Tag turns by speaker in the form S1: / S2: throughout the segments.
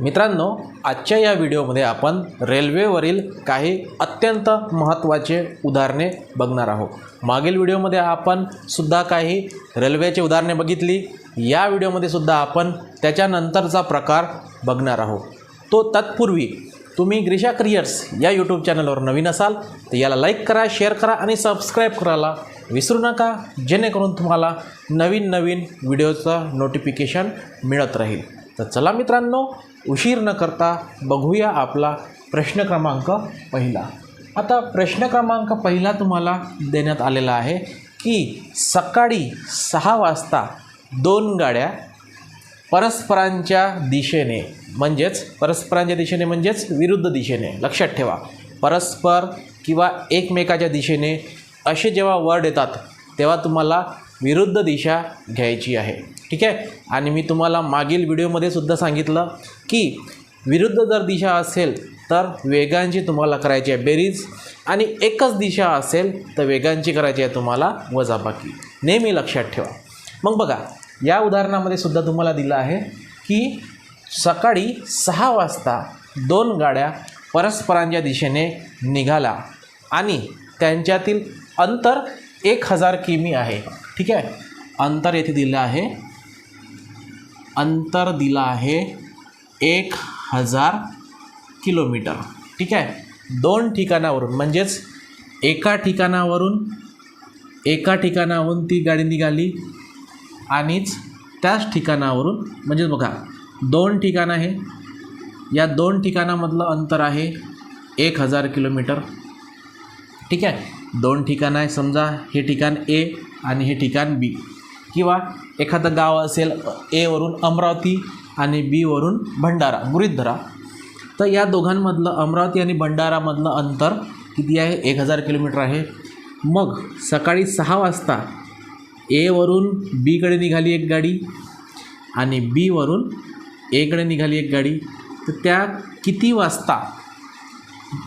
S1: मित्रांनो आजच्या या व्हिडिओमध्ये आपण रेल्वेवरील काही अत्यंत महत्त्वाचे उदाहरणे बघणार आहोत. मागील व्हिडिओमध्ये आपण सुद्धा काही रेल्वेची उदाहरणे बघितली. या व्हिडिओमध्ये सुद्धा आपण त्याच्यानंतरचा प्रकार बघणार आहोत. तो तत्पूर्वी तुम्ही ग्रीषा क्रिएट्स या यूट्यूब चॅनलवर नवीन असाल तर याला लाईक करा शेअर करा आणि सबस्क्राईब करायला विसरू नका. जेणेकरून तुम्हाला नवीन नवीन व्हिडिओचं नोटिफिकेशन मिळत राहील. तर चला मित्रांनो उशीर न करता बघूया आपला प्रश्न क्रमांक पहिला. आता प्रश्न क्रमांक पहिला तुम्हाला देण्यात आलेला आहे की सकाळी सहा वाजता दोन गाड्या परस्परांच्या दिशेने म्हणजेच परस्परांच्या दिशेने म्हणजेच विरुद्ध दिशेने लक्षात ठेवा. परस्पर किंवा एकमेकाच्या दिशेने असे जेव्हा वर्ड येतात तेव्हा तुम्हाला विरुद्ध दिशा घ्यायची आहे. ठीक आहे? आणि मी तुम्हाला मागील व्हिडिओमध्ये सुद्धा सांगितलं की विरुद्ध जर दिशा असेल तर वेगांची तुम्हाला करायची आहे बेरीज आणि एकच दिशा असेल तर वेगांची करायची आहे तुम्हाला वजाबाकी. नेहमी लक्षात ठेवा. मग बघा या उदाहरणामध्ये सुद्धा तुम्हाला दिलं आहे की सकाळी सहा वाजता दोन गाड्या परस्परांच्या दिशेने निघाला आणि त्यांच्यातील अंतर एक हजार किमी आहे. ठीक आहे? अंतर येथे दिलं आहे. अंतर दिलं आहे एक हजार किलोमीटर. ठीक आहे? दोन ठिकाणावरून म्हणजेच एका ठिकाणावरून एका ठिकाणाहून ती गाडी निघाली आणिच त्याच ठिकाणावरून म्हणजेच बघा दोन ठिकाणं आहे. या दोन ठिकाणामधलं अंतर आहे एक हजार किलोमीटर. ठीक आहे? दोन ठिकाणं आहे समजा हे ठिकाण ए आणि हे ठिकाण बी. किंवा एखादं गाव असेल एवरून अमरावती आणि बीवरून भंडारा गृहीत धरा तर या दोघांमधलं अमरावती आणि भंडारामधलं अंतर किती आहे? एक हजार किलोमीटर आहे. मग सकाळी सहा वाजता एवरून बीकडे निघाली एक गाडी आणि बीवरून एकडे निघाली एक गाडी. तर त्या किती वाजता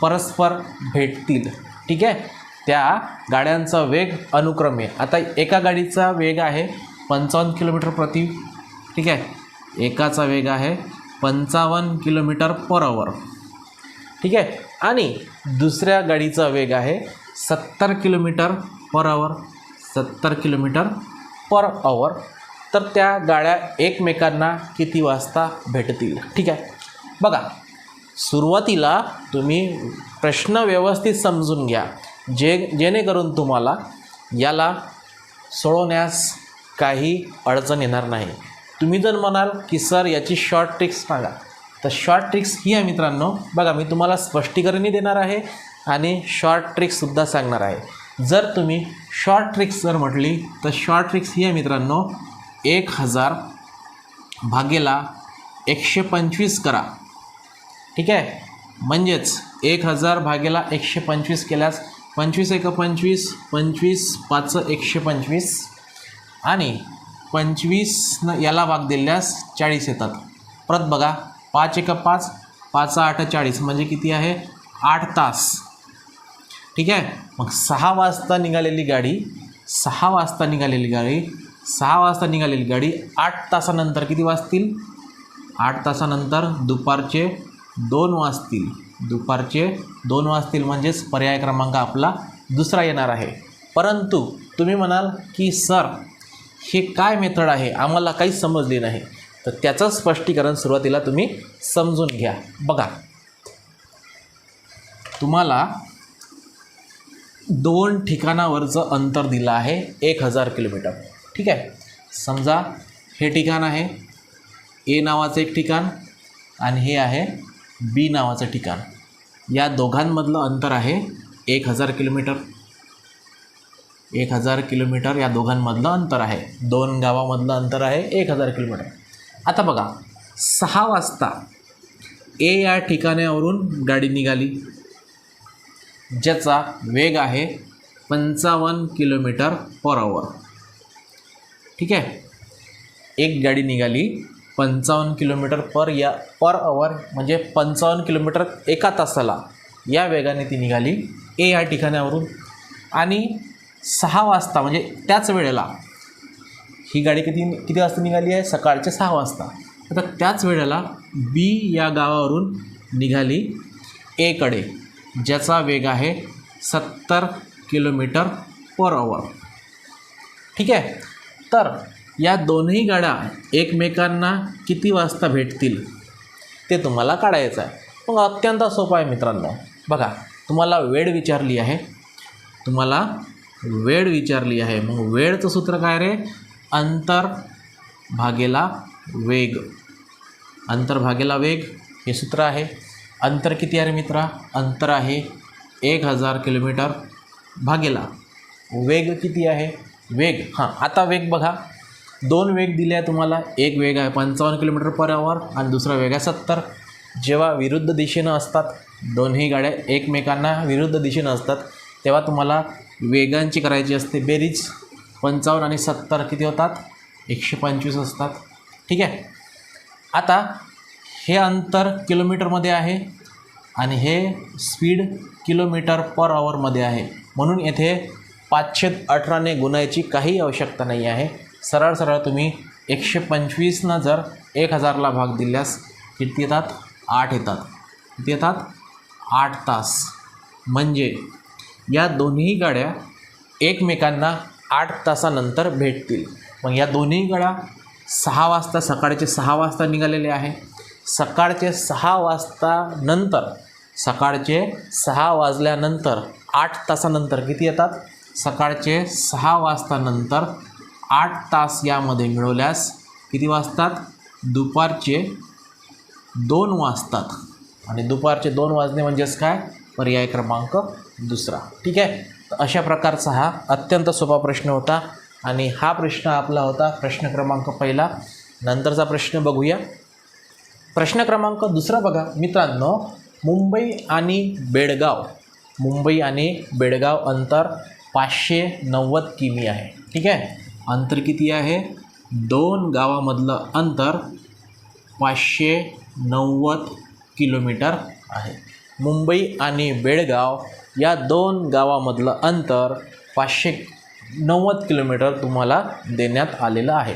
S1: परस्पर भेटतील? ठीक आहे? त्या गाड्यांचा वेग अनुक्रमे. आता एका गाडीचा वेग आहे पंचावन्न किलोमीटर प्रति ठीक आहे? एकाचा वेग आहे पंचावन्न किलोमीटर पर आवर ठीक आहे? आणि दुसऱ्या गाडीचा वेग आहे सत्तर किलोमीटर पर आवर सत्तर किलोमीटर पर आवर तर त्या गाड्या एकमेकांना किती वाजता भेटतील? ठीक आहे? बघा सुरुवातीला तुम्ही प्रश्न व्यवस्थित समजून घ्या. जे जेणेकरून तुम्हाला याला सोडवण्यास काही अडचण येणार नाही. तुम्ही जर म्हणाल की सर याची शॉर्ट ट्रिक्स सांगा. तर शॉर्ट ट्रिक्स ही आहे मित्रांनो. बघा मी तुम्हाला स्पष्टीकरणही देणार आहे आणि शॉर्ट ट्रिक्ससुद्धा सांगणार आहे. जर तुम्ही शॉर्ट ट्रिक्स जर म्हटली तर शॉर्ट ट्रिक्स ही आहे मित्रांनो. एक हजार भागेला एकशे पंचवीस करा. ठीक आहे? म्हणजेच एक हजार भागेला एकशे पंचवीस केल्यास पंचवीस एक पंचवीस पंचवीस पाच एकशे पंचवीस. आणि पंचवीसनं याला भाग दिल्यास चाळीस येतात. परत बघा पाच एक पाच पाच आठ चाळीस म्हणजे किती आहे? आठ तास. ठीक आहे? मग सहा वाजता निघालेली गाडी सहा वाजता निघालेली गाडी सहा वाजता निघालेली गाडी आठ तासानंतर किती वाजतील? आठ तासानंतर दुपारचे दोन वाजतील. दुपारचे दोन वाजतील म्हणजेच पर्याय क्रमांक आपला दुसरा येणार आहे. परंतु तुम्ही म्हणाल की सर हे काय मेथड आहे? आम्हाला काहीच समजले नाही. तर त्याचं स्पष्टीकरण सुरुवातीला तुम्ही समजून घ्या. बघा. तुम्हाला दोन ठिकाणावरचं अंतर दिलं आहे एक हजार किलोमीटर. ठीक आहे? समजा हे ठिकाण आहे ए नावाचं एक ठिकाण आणि हे आहे बी नावाचं ठिकाण. या दोघांमधलं अंतर आहे एक हजार किलोमीटर. एक हजार किलोमीटर या दोघांमधलं अंतर आहे. दोन गावामधलं अंतर आहे एक हजार किलोमीटर. आता बघा सहा वाजता ए या ठिकाणावरून गाडी निघाली. ज्याचा वेग आहे पंचावन्न किलोमीटर पर आवर ठीक आहे? एक गाडी निघाली. पंचावन्न किलोमीटर पर या पर अवर म्हणजे पंचावन्न किलोमीटर एका तासाला. या वेगाने ती निघाली ए या ठिकाणावरून. आणि सहा वाजता म्हणजे त्याच वेळेला ही गाडी किती किती वाजता निघाली आहे? सकाळचे सहा वाजता. आता त्याच वेळेला बी या गावावरून निघाली एकडे ज्याचा वेग आहे सत्तर किलोमीटर पर अवर ठीक आहे? तर या दोन्ही गाड्या एकमेकांना किती वाजता भेटतील ते तुम्हाला काढायचं आहे. मग अत्यंत सोपं आहे मित्रांनो. बघा तुम्हाला वेळ विचारली आहे. तुम्हाला वेळ विचारली आहे. मग वेळचं सूत्र काय रे? अंतर भागेला वेग. अंतर भागेला वेग हे सूत्र आहे. अंतर किती आहे रे मित्रा? अंतर आहे एक हजार किलोमीटर भागेला. वेग किती आहे? वेग. हां आता वेग बघा. दोन वेग दिले आहे तुम्हाला. एक वेग आहे पंचावन्न किलोमीटर पर आवर आणि दुसरा वेग आहे सत्तर. जेव्हा विरुद्ध दिशेनं असतात दोन्ही गाड्या एकमेकांना विरुद्ध दिशेनं असतात तेव्हा तुम्हाला वेगांची करायची असते बेरीज. पंचावन्न आणि सत्तर किती होतात? एकशे पंचवीस असतात. ठीक आहे? आता हे अंतर किलोमीटरमध्ये आहे आणि हे स्पीड किलोमीटर पर आवरमध्ये आहे. म्हणून येथे पाचशे अठराने गुणायची काही आवश्यकता नाही आहे. सरळ सरळ तुम्ही एकशे पंचवीसनं जर एक हजारला भाग दिल्यास किती येतात? आठ येतात. किती येतात? आठ तास. म्हणजे या दोन्ही गाड्या एकमेकांना आठ तासानंतर भेटतील. मग या दोन्ही गाड्या सहा वाजता सकाळचे सहा वाजता निघालेले आहे. सकाळचे सहा वाजता नंतर सकाळचे सहा वाजल्यानंतर आठ तासानंतर किती येतात? सकाळचे सहा वाजतानंतर आठ तास यामध्ये मिळवल्यास किती वाजतात? दुपारचे दोन वाजतात. आणि दुपारचे दोन वाजणे म्हणजेच काय? पर्याय क्रमांक दुसरा. ठीक आहे? तर अशा प्रकारचा हा अत्यंत सोपा प्रश्न होता. आणि हा प्रश्न आपला होता प्रश्न क्रमांक पहिला. नंतरचा प्रश्न बघूया. प्रश्न क्रमांक दुसरा बघा. मित्रांनो मुंबई आणि बेळगाव मुंबई आणि बेळगाव अंतर पाचशे नव्वद किमी आहे. ठीक आहे? अंतर किती आहे? दोन गावामधलं अंतर पाचशे नव्वद किलोमीटर आहे. मुंबई आणि बेळगाव या दोन गावामधलं अंतर पाचशे नव्वद किलोमीटर तुम्हाला देण्यात आलेलं आहे.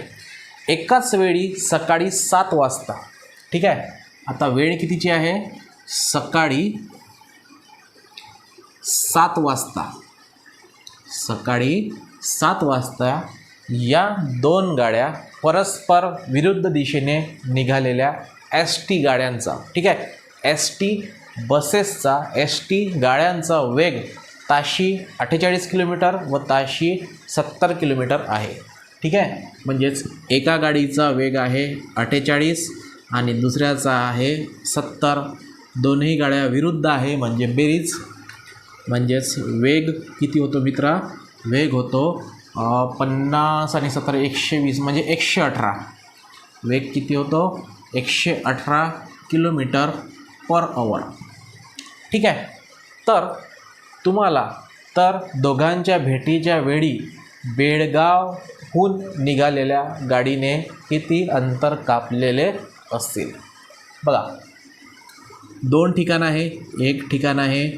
S1: एकाच वेळी सकाळी सात वाजता ठीक आहे? आता वेळ कितीची आहे? सकाळी सात वाजता. सकाळी सात वाजता या दोन गाड्या परस्पर विरुद्ध दिशेने निघालेल्या एस टी गाड्यांचा. ठीक आहे? एस टी बसेसचा एस टी गाड्यांचा वेग ताशी अठ्ठेचाळीस किलोमीटर व ताशी सत्तर किलोमीटर आहे. ठीक आहे? म्हणजेच एका गाडीचा वेग आहे अठ्ठेचाळीस आणि दुसऱ्याचा आहे सत्तर. दोन्ही गाड्या विरुद्ध आहे म्हणजे बेरीज. म्हणजेच वेग किती होतो मित्रा? वेग होतो पन्नास आणि सत्तर एकशे वीस म्हणजे एकशे अठरा. वेग किती होतो? एकशे अठरा किलोमीटर पर अवर ठीक आहे? तर तुम्हाला तर दोघांच्या भेटीच्या वेळी बेळगावहून निघालेल्या गाडीने किती अंतर कापलेले असतील? बघा. दोन ठिकाण आहे एक ठिकाण आहे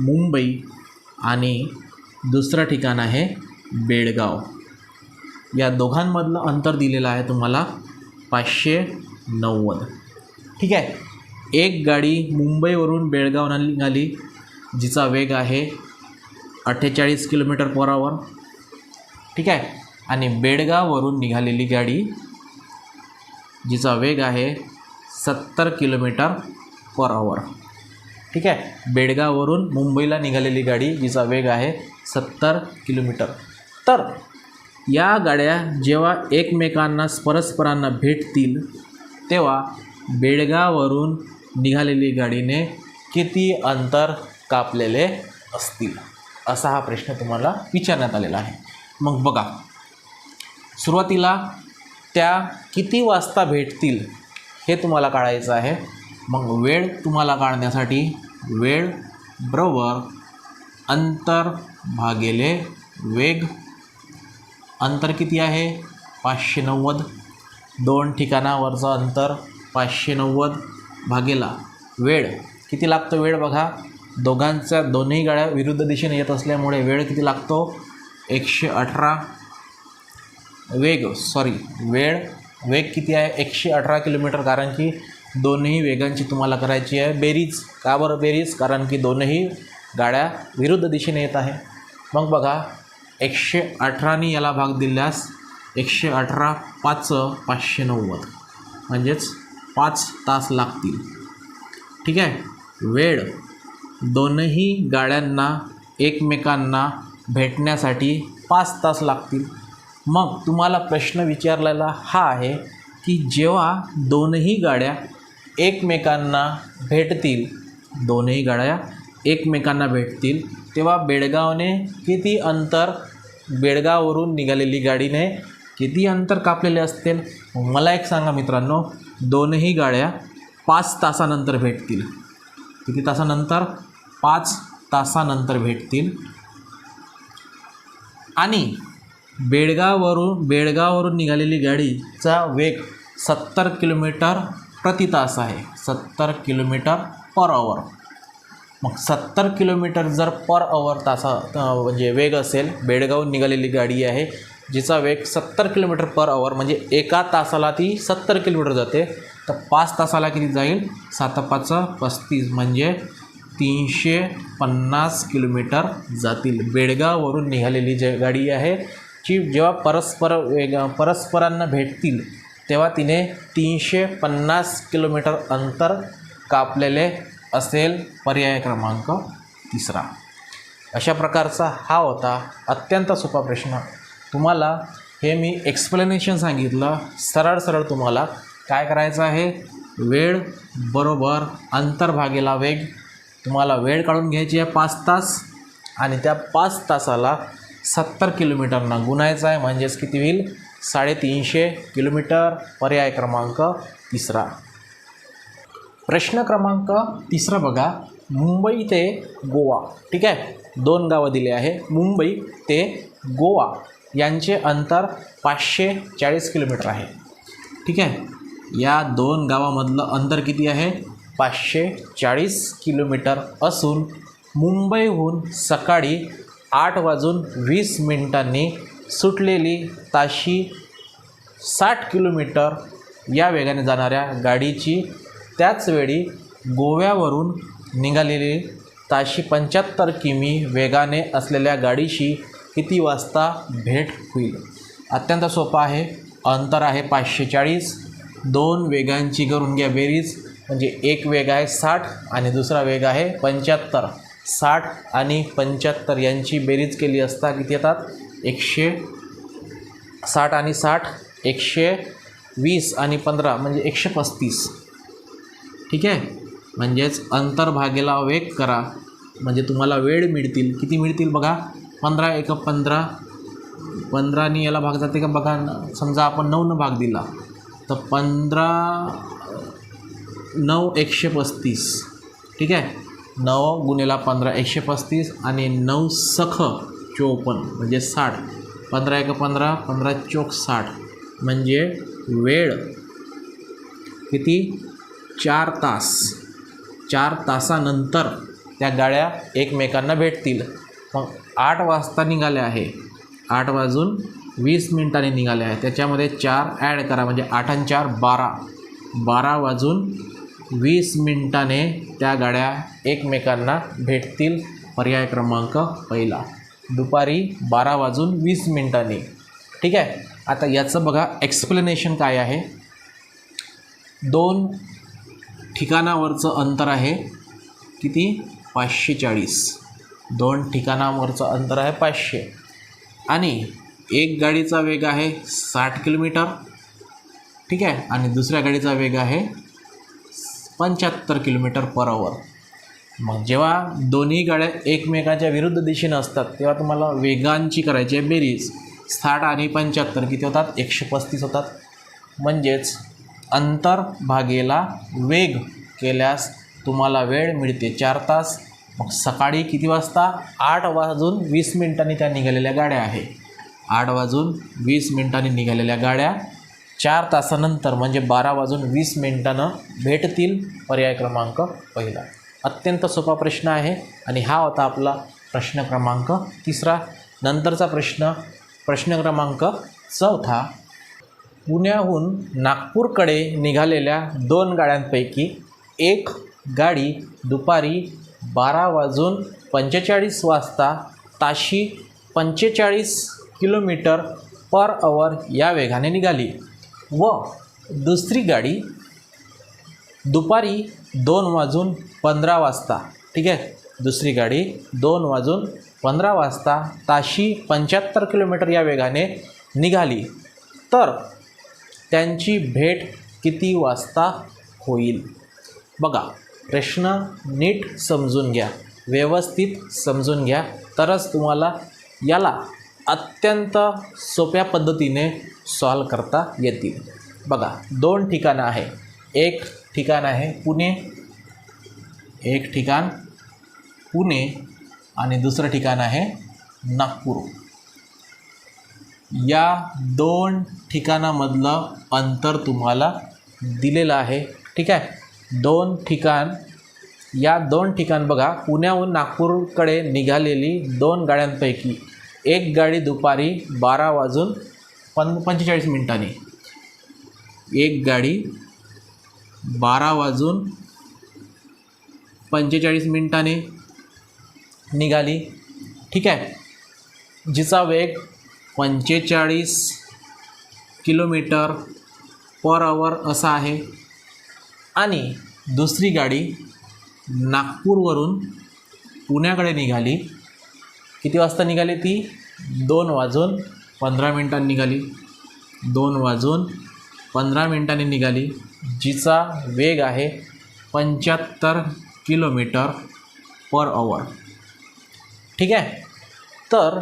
S1: मुंबई आणि दुसरं ठिकाण आहे बेळगाव. या दोघांमधलं अंतर दिलेलं आहे तुम्हाला पाचशे नव्वद. ठीक आहे? एक गाडी मुंबईवरून बेळगावला निघाली जिचा वेग आहे अठ्ठेचाळीस किलोमीटर पर आवर ठीक आहे? आणि बेळगाववरून निघालेली गाडी जिचा वेग आहे सत्तर किलोमीटर पर आवर ठीक आहे? बेळगाववरून मुंबईला निघालेली गाडी जिचा वेग आहे सत्तर किलोमीटर. तर या गाड्या जेव्हा एकमेकांना परस्परांना भेटतील तेव्हा बेळगावरून निघालेली गाडीने किती अंतर कापलेले असतील? असा हा प्रश्न तुम्हाला विचारण्यात आलेला आहे. मग बघा सुरुवातीला त्या किती वाजता भेटतील हे तुम्हाला काढायचं आहे. मग वेळ तुम्हाला काढण्यासाठी वेळ बरोबर अंतर भागेले वेग अंतर किती आहे? पाचशे नव्वद. दोन ठिकाणावरचं अंतर पाचशे नव्वद भागेला. वेळ. किती लागतो वेळ बघा? दोघांच्या दोन्ही गाड्या विरुद्ध दिशेने येत असल्यामुळे वेळ किती लागतो? एकशे अठरा. वेग. सॉरी वेळ. वेग किती आहे? एकशे अठरा किलोमीटर कारण की दोन्ही वेगांची तुम्हाला करायची आहे बेरीज. का बरं बेरीज? कारण की दोनही गाड्या विरुद्ध दिशेने येत आहे. मग बघा. एकशे अठरानी याला भाग दिल्यास एकशे अठरा पाच पाचशे नव्वद. म्हणजेच पाच तास लागतील. ठीक आहे? वेळ. दोनही गाड्यांना एकमेकांना भेटण्यासाठी पाच तास लागतील. मग तुम्हाला प्रश्न विचारलेला हा आहे की जेव्हा दोनही गाड्या एकमेकांना भेटतील दोनही गाड्या एकमेकांना भेटतील तेव्हा बेळगावने किती अंतर बेळगाववरून निघालेली गाडीने किती अंतर कापलेले असतील? मला एक सांगा मित्रांनो दोनही गाड्या पाच तासानंतर भेटतील. किती तासानंतर? पाच तासानंतर भेटतील. आणि बेळगाववरून बेळगाववरून निघालेली गाडीचा वेग सत्तर किलोमीटर प्रति तास आहे. सत्तर किलोमीटर पर आवर मग सत्तर किलोमीटर जर पर अवर तासा म्हणजे वेग असेल बेळगावहून निघालेली गाडी आहे जिचा वेग सत्तर किलोमीटर पर अवर म्हणजे एका तासाला ती सत्तर किलोमीटर जाते तर पाच तासाला किती जाईल? सात पाच पस्तीस म्हणजे तीनशे पन्नास किलोमीटर जातील. बेळगाववरून निघालेली जे गाडी आहे जी जेव्हा परस्पर वेग परस्परांना भेटतील तेव्हा तिने तीनशे पन्नास किलोमीटर अंतर कापलेले असेल पर्याय क्रमांक तिसरा. अशा प्रकारचा हा होता अत्यंत सोपा प्रश्न. तुम्हाला हे मी एक्सप्लेनेशन सांगितलं. सरळ सरळ तुम्हाला काय करायचं आहे? वेळ बरोबर अंतर्भागेला वेग तुम्हाला वेळ काढून घ्यायची आहे पाच तास आणि त्या पाच तासाला सत्तर किलोमीटरना गुणायचं आहे. म्हणजेच किती होईल? साडेतीनशे किलोमीटर पर्याय क्रमांक तिसरा. प्रश्न क्रमांक तिसरा बघा. मुंबई ते गोवा. ठीक आहे? दोन गावं दिले आहे. मुंबई ते गोवा. यांचे अंतर पाचशे चाळीस किलोमीटर आहे. ठीक आहे? या दोन गावामधलं अंतर किती आहे? पाचशे चाळीस किलोमीटर असून मुंबईहून सकाळी आठ वाजून वीस मिनिटांनी सुटलेली ताशी साठ किलोमीटर या वेगाने जाणाऱ्या गाडीची त्याचवेळी गोव्यावरून निघालेली ताशी पंच्याहत्तर किमी वेगाने असलेल्या गाडीशी किती वाजता भेट होईल? अत्यंत सोपं आहे. अंतर आहे पाचशे चाळीस. दोन वेगांची करून घ्या बेरीज. म्हणजे एक वेग आहे साठ आणि दुसरा वेग आहे पंच्याहत्तर. साठ आणि पंच्याहत्तर यांची बेरीज केली असता किती येतात? एकशे साठ आणि साठ एकशे वीस आणि पंधरा. म्हणजे एकशे पस्तीस. ठीक आहे? म्हणजेच अंतरभागेला वेग करा. म्हणजे तुम्हाला वेळ मिळतील. किती मिळतील बघा? पंधरा एक पंधरा. पंधरानी याला भाग जाते का? बघा समजा आपण नऊनं भाग दिला. तर पंधरा नऊ एकशे पस्तीस. ठीक आहे? नऊ गुन्हेला पंधरा एकशे पस्तीस आणि नऊ सख चोपन्न म्हणजे साठ. पंधरा एक पंधरा पंधरा चोक साठ. म्हणजे वेळ किती? चार तास चार तासानंतर त्या गाड्या एकमेकांना भेटतील. मग आठ वाजता निघाल्या आहे. आठ वाजून वीस मिनिटांनी निघाले आहे. त्याच्यामध्ये चार ॲड करा म्हणजे आठ आणि चार बारा. बारा वाजून वीस मिनिटाने त्या गाड्या एकमेकांना भेटतील. पर्याय क्रमांक पहिला. दुपारी बारा वाजून वीस मिनिटांनी. ठीक आहे? आता याचं बघा एक्सप्लेनेशन काय आहे. दोन ठिकाणावरचं अंतर आहे किती? पाचशे चाळीस दोन ठिकाणावरचं अंतर आहे पाचशे. आणि एक गाडीचा वेग आहे साठ किलोमीटर. ठीक आहे? आणि दुसऱ्या गाडीचा वेग आहे पंच्याहत्तर किलोमीटर पर आवर मग जेव्हा दोन्ही गाड्या एकमेकाच्या विरुद्ध दिशेनं असतात तेव्हा तुम्हाला वेगांची करायची आहे बेरीज. साठ आणि पंच्याहत्तर किती होतात? एकशे पस्तीस होतात. म्हणजेच अंतर भागेला वेग केल्यास तुम्हाला वेळ मिळते चार तास. मग सकाळी किती वाजता? आठ वाजून वीस मिनिटांनी त्या निघालेल्या गाड्या आहे. आठ वाजून वीस मिनिटांनी निघालेल्या गाड्या चार तासानंतर म्हणजे बारा वाजून वीस मिनिटानं भेटतील पर्याय क्रमांक पहिला. अत्यंत सोपा प्रश्न आहे आणि हा होता आपला प्रश्न क्रमांक तिसरा. नंतरचा प्रश्न प्रश्न क्रमांक चौथा. पुण्याहून नागपूरकडे निघालेल्या दोन गाड्यांपैकी एक गाडी दुपारी बारा वाजून पंचेचाळीस वाजता ताशी पंचेचाळीस किलोमीटर पर अवर या वेगाने निघाली व दुसरी गाडी दुपारी दोन वाजून पंधरा वाजता ठीक आहे? दुसरी गाडी दोन वाजून पंधरा वाजता ताशी पंच्याहत्तर किलोमीटर या वेगाने निघाली. तर त्यांची भेट किती वाजता होईल? बघा प्रश्न नीट समजून घ्या व्यवस्थित समजून घ्या. तरच तुम्हाला याला अत्यंत सोप्या पद्धतीने सॉल्व करता येतील. बघा दोन ठिकाणं आहे. एक ठिकाण आहे पुणे एक ठिकाण पुणे आणि दुसरं ठिकाण आहे नागपूर. या दोन ठिकाणामधलं अंतर तुम्हाला दिलेलं आहे. ठीक आहे? दोन ठिकाण. या दोन ठिकाण बघा पुण्याहून नागपूरकडे निघालेली दोन गाड्यांपैकी एक गाडी दुपारी बारा वाजून पं पंचेचाळीस मिनिटांनी. एक गाडी बारा वाजून पंचेचाळीस मिनिटाने निघाली. ठीक आहे? जिचा वेग पंचेचाळीस किलोमीटर पर आवर असा आहे. आणि दुसरी गाडी नागपूरवरून पुण्याकडे निघाली. किती वाजता निघाली ती? दोन वाजून पंधरा मिनटांनी निघाली. दोन वाजून पंधरा मिनटांनी निघाली. जिचा वेग आहे पंच्याहत्तर किलोमीटर पर आवर ठीक आहे? तर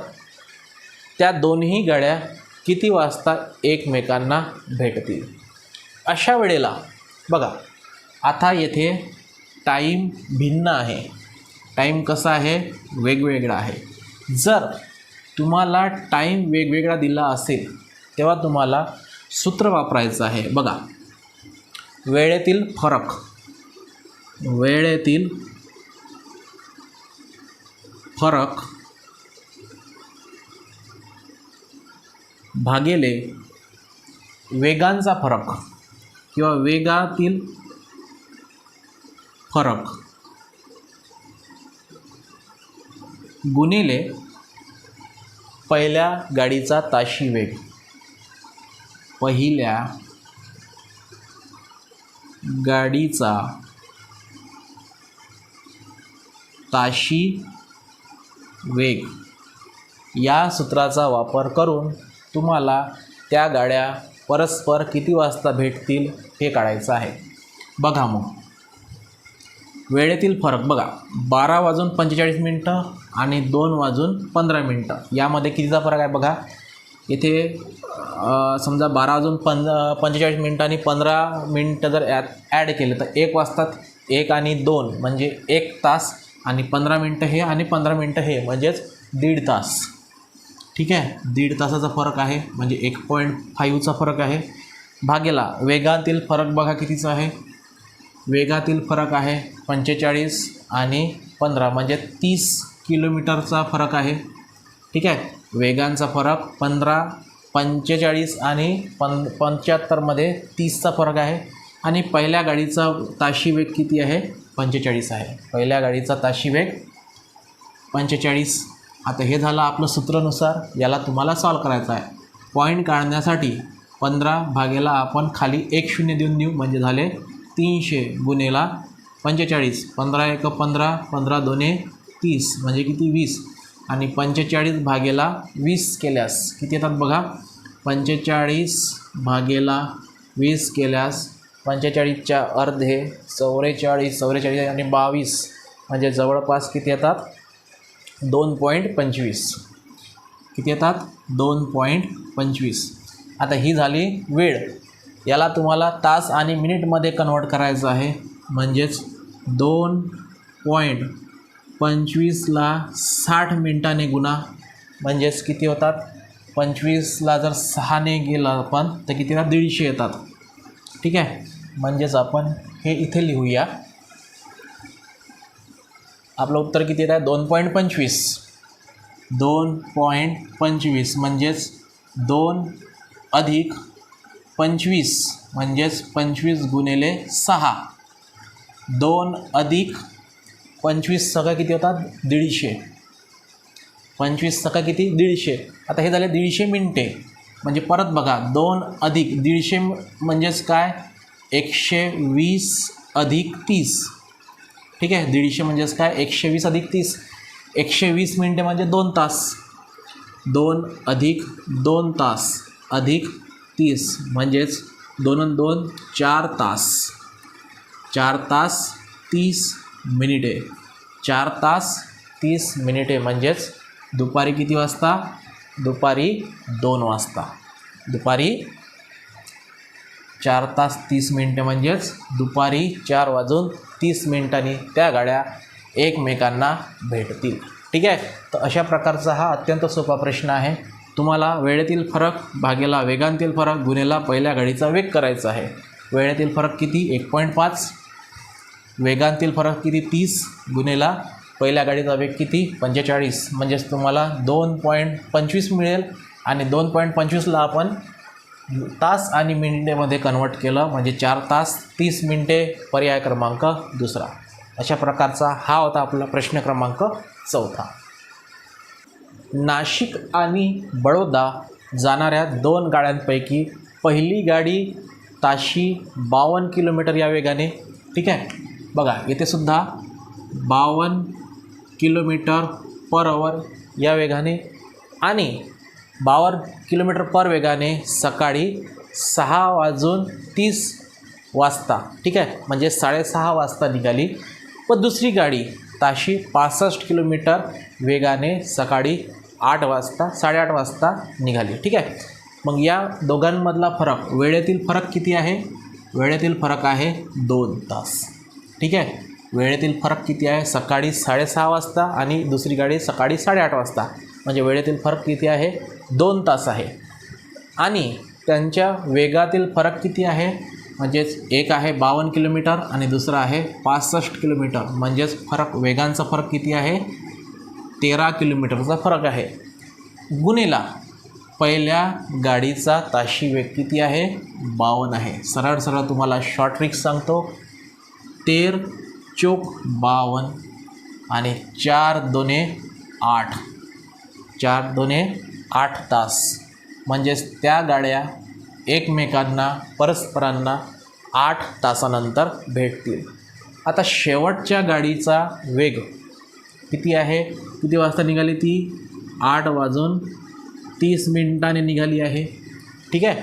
S1: त्या दोन्ही गाड्या किती वाजता एकमेकांना भेटतील? अशा वेळेला बघा आता येथे टाईम भिन्न आहे. टाईम कसा आहे? वेगवेगळा आहे. जर तुम्हाला टाईम वेगवेगळा दिला असेल तेव्हा तुम्हाला सूत्र वापरायचं आहे. बघा वेळेतील फरक. वेळेतील फरक भागेले वेगांचा फरक किंवा वेगातील फरक. गुणिले पहिल्या गाडीचा ताशी वेग. पहिल्या गाडीचा ताशी वेग. या सूत्राचा वापर करून तुम्हाला त्या गाड्या परस्पर किती वाजता भेटतील हे काढायचं आहे. बघा मग. वेळेतील फरक बघा. बारा वाजून पंचेचाळीस मिनटं आणि दोन वाजून पंधरा मिनटं. यामध्ये कितीचा फरक आहे बघा. इथे समजा बारा वाजून पंध पंचेचाळीस मिनटं आणि पंधरा मिनटं जर यात ॲड केले तर एक वाजतात. एक आणि दोन म्हणजे एक तास आणि पंधरा मिनटं हे आणि पंधरा मिनटं हे म्हणजेच दीड तास. ठीक आहे? दीड तासाचा फरक आहे. म्हणजे एक पॉईंट फाईव्हचा फरक आहे. भागेला वेगातील फरक बघा कितीचा आहे. वेगातील फरक आहे पंचेचाळीस आणि पंधरा म्हणजे तीस किलोमीटरचा फरक आहे. ठीक आहे? वेगांचा फरक पंधरा पंचेचाळीस आणि पं पंच्याहत्तरमध्ये तीसचा फरक आहे. आणि पहिल्या गाडीचा ताशी वेग किती आहे? पंचेचाळीस आहे. पहिल्या गाडीचा ताशी वेग पंचेचाळीस. आता हे झालं आपलं सूत्रानुसार याला तुम्हाला सॉल्व करायचं आहे. पॉईंट काढण्यासाठी पंधरा भागेला आपण खाली एक शून्य देऊन देऊ म्हणजे झाले तीनशे गुन्हेला पंचेचाळीस. पंधरा एक पंधरा पंधरा दोने तीस म्हणजे किती? वीस. आणि पंचेचाळीस भागेला वीस केल्यास किती येतात बघा? पंचेचाळीस भागेला वीस केल्यास पंचेचाळीसच्या अर्धे चौवेचाळीस चौवेचाळीस आणि बावीस म्हणजे जवळपास किती येतात? दोन पॉईंट पंचवीस. किती येतात? दोन पॉईंट पंचवीस. आता ही झाली वेळ. याला तुम्हाला तास आणि मिनिटमध्ये कन्वर्ट करायचं आहे. म्हणजेच दोन पॉईंट पंचवीसला साठ मिनटाने गुणा. म्हणजेच किती होतात? पंचवीसला जर सहाने गेलं आपण तर कितीला? दीडशे येतात. ठीक आहे? म्हणजेच आपण हे इथे लिहूया. आपलं उत्तर किती येत आहे? दोन पॉईंट पंचवीस. दोन पॉईंट पंचवीस म्हणजेच दोन अधिक पंचवीस म्हणजेच पंचवीस गुणिले सहा. दोन अधिक पंचवीस सगळं किती होतात? दीडशे. पंचवीस सका किती? दीडशे. आता हे झाले दीडशे मिनटे. म्हणजे परत बघा दोन अधिक दीडशे म्हणजेच काय? एकशे वीस अधिक तीस. ठीक आहे? दीडशे म्हणजेच काय? एकशे वीस अधिक तीस. एकशे वीस मिनटे म्हणजे दोन तास. दोन अधिक दोन तास. अधिक तीस म्हणजेच दोन दोन चार तास. चार तास तीस मिनिटे. चार तास तीस मिनिटे म्हणजेच दुपारी किती वाजता? दुपारी दोन वाजता. दुपारी चार तास तीस मिनटे म्हणजेच दुपारी चार वाजून तीस मिनिटांनी त्या गाड्या एकमेकांना भेटतील. ठीक आहे? तर अशा प्रकारचा हा अत्यंत सोपा प्रश्न आहे. तुम्हाला वेळेतील फरक भागेला वेगांतील फरक गुन्हेला पहिल्या गाडीचा वेग करायचा आहे. वेळेतील फरक किती? एक पॉईंट पाच. वेगांतील फरक किती? तीस. गुन्हेला पहिल्या गाडीचा वेग किती? पंचेचाळीस. म्हणजेच तुम्हाला दोन पॉईंट पंचवीस मिळेल आणि दोन पॉईंट पंचवीसला आपण तास आणि मिनिटेमध्ये कन्वर्ट केलं. म्हणजे चार तास तीस मिनिटे पर्याय क्रमांक दुसरा. अशा प्रकारचा हा होता आपला प्रश्न क्रमांक चौथा. नाशिक आणि बडोदा जाणाऱ्या दोन गाड्यांपैकी पहिली गाडी ताशी बावन्न किलोमीटर या वेगाने ठीक आहे? बघा इथे सुद्धा बावन्न किलोमीटर पर आवर या वेगाने आणि बावन्न किलोमीटर पर वेगाने सकाळी सहा वाजून तीस वाजता ठीक आहे? म्हणजे साडेसहा वाजता निघाली. व दुसरी गाडी ताशी पासष्ट किलोमीटर वेगाने सकाळी आठ वाजता साडेआठ वाजता निघाली ठीक आहे? मग या दोघांमधला फरक वेळेतील फरक किती आहे? वेळेतील फरक आहे दोन तास ठीक आहे? वेळेतील फरक किती आहे? सकाळी साडेसहा वाजता आणि दुसरी गाडी सकाळी साडेआठ वाजता. म्हणजे वेळेतील फरक किती आहे? दोन तास आहे. आणि त्यांच्या वेगातील फरक किती आहे? म्हणजेच एक आहे बावन्न किलोमीटर आणि दुसरा आहे पासष्ट किलोमीटर. म्हणजेच फरक वेगांचा फरक किती आहे? तेरा किलोमीटरचा फरक आहे. गुन्हेला पहिल्या गाडीचा ताशी वेग किती आहे? बावन्न आहे. सरळ सरळ तुम्हाला शॉर्ट ट्रिक्स सांगतो. तेर चोक बावन्न आणि चार दोने आठ. चार दोने आठ तास. म्हणजेच त्या गाड्या एकमेकांना परस्परांना आठ तासानंतर भेटतील. आता शेवटच्या गाडीचा वेग किती आहे? किती वाजता निघाली ती? आठ वाजून तीस मिनिटाने निघाली आहे. ठीक आहे?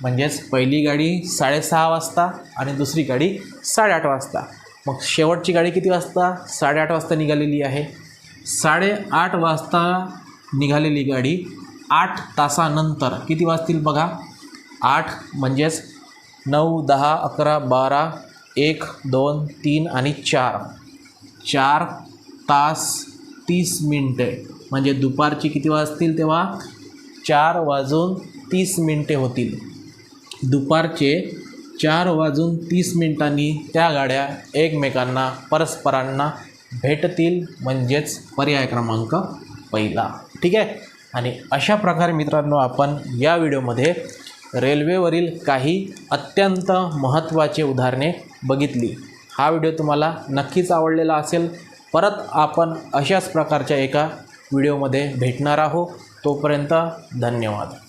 S1: म्हणजेच पहिली गाडी साडेसहा वाजता आणि दुसरी गाडी साडेआठ वाजता. मग शेवटची गाडी किती वाजता? साडेआठ वाजता निघालेली आहे. साडेआठ वाजता निघालेली गाडी आठ तासानंतर किती वाजतील बघा? आठ म्हणजेच नऊ दहा अकरा बारा एक दोन तीन आणि चार. चार तास तीस मिनटे. म्हणजे दुपारची किती वाजतील तेव्हा? चार वाजून तीस मिनटे होतील. दुपारचे चार वाजून तीस मिनिटांनी त्या गाड्या एकमेकांना परस्परांना भेटतील म्हणजेच पर्याय क्रमांक पहिला. ठीक आहे? आणि अशा प्रकारे मित्रांनो आपण या व्हिडिओमध्ये रेल्वेवरील काही अत्यंत महत्त्वाचे उदाहरणे बघितली. हा व्हिडिओ तुम्हाला नक्कीच आवडलेला असेल. परत आपण अशाच प्रकारच्या एका व्हिडिओमध्ये भेटणार आहोत. तोपर्यंत धन्यवाद.